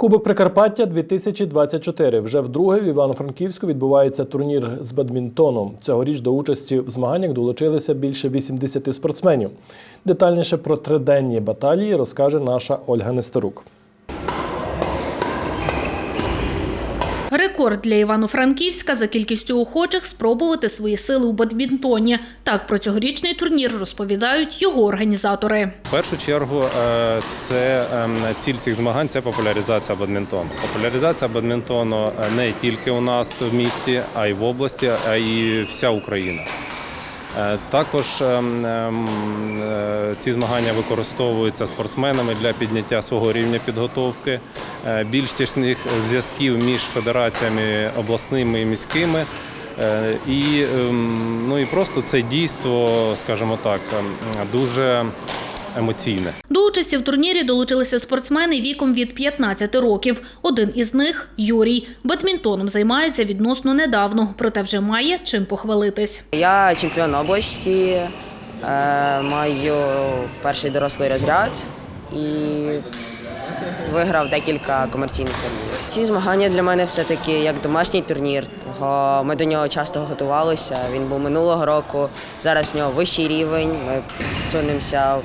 Кубок Прикарпаття 2024. Вже вдруге в Івано-Франківську відбувається турнір з бадмінтону. Цьогоріч до участі в змаганнях долучилися більше 80 спортсменів. Детальніше про триденні баталії розкаже наша Ольга Нестерук. Рекорд для Івано-Франківська за кількістю охочих спробувати свої сили у бадмінтоні. Так про цьогорічний турнір розповідають його організатори. В першу чергу е, це ем, ціль цих змагань це популяризація бадмінтону. Популяризація бадмінтону е, не тільки у нас в місті, а й в області, а й вся Україна. Е, Також ем, ем, ці змагання використовуються спортсменами для підняття свого рівня підготовки, більш тісних зв'язків між федераціями обласними і міськими. Е, І, ем, ну, і просто це дійство, скажімо так, ем, дуже емоційне. До участі в турнірі долучилися спортсмени віком від 15 років. Один із них Юрій. Бадмінтоном займається відносно недавно, проте вже має чим похвалитись. Я чемпіон області, е, маю перший дорослий розряд і виграв декілька комерційних турнірів. Ці змагання для мене все-таки як домашній турнір. Ми до нього часто готувалися. Він був минулого року. Зараз в нього вищий рівень. Ми сунемося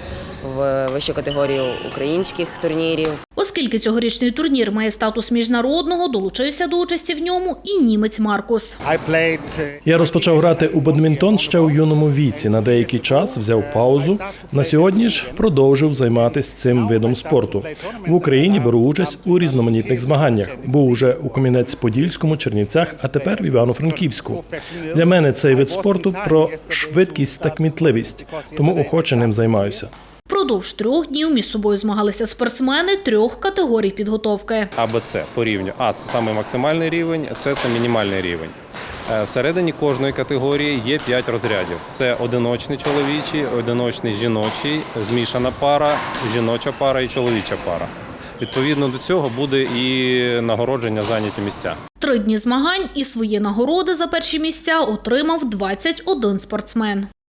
в вищу категорію українських турнірів. Оскільки цьогорічний турнір має статус міжнародного, долучився до участі в ньому і німець Маркус. I uh, Я розпочав грати у бадмінтон ще у юному віці. На деякий час взяв паузу. На сьогодні ж продовжив займатися цим видом спорту. В Україні беру участь у різноманітних змаганнях. Був уже у Кам'янець-Подільському, Чернівцях, а тепер в Івано-Франківську. Для мене цей вид спорту про швидкість та кмітливість, тому охоче ним займаюся. Впродовж трьох днів між собою змагалися спортсмени трьох категорій підготовки. А, Б, С по рівню. А це саме максимальний рівень, С це мінімальний рівень. Е, Всередині кожної категорії є 5 розрядів: це одиночний чоловічий, одиночний жіночий, змішана пара, жіноча пара і чоловіча пара. Відповідно до цього буде і нагородження зайняті місця. Три дні змагань і свої нагороди за перші місця отримав 21 спортсмен.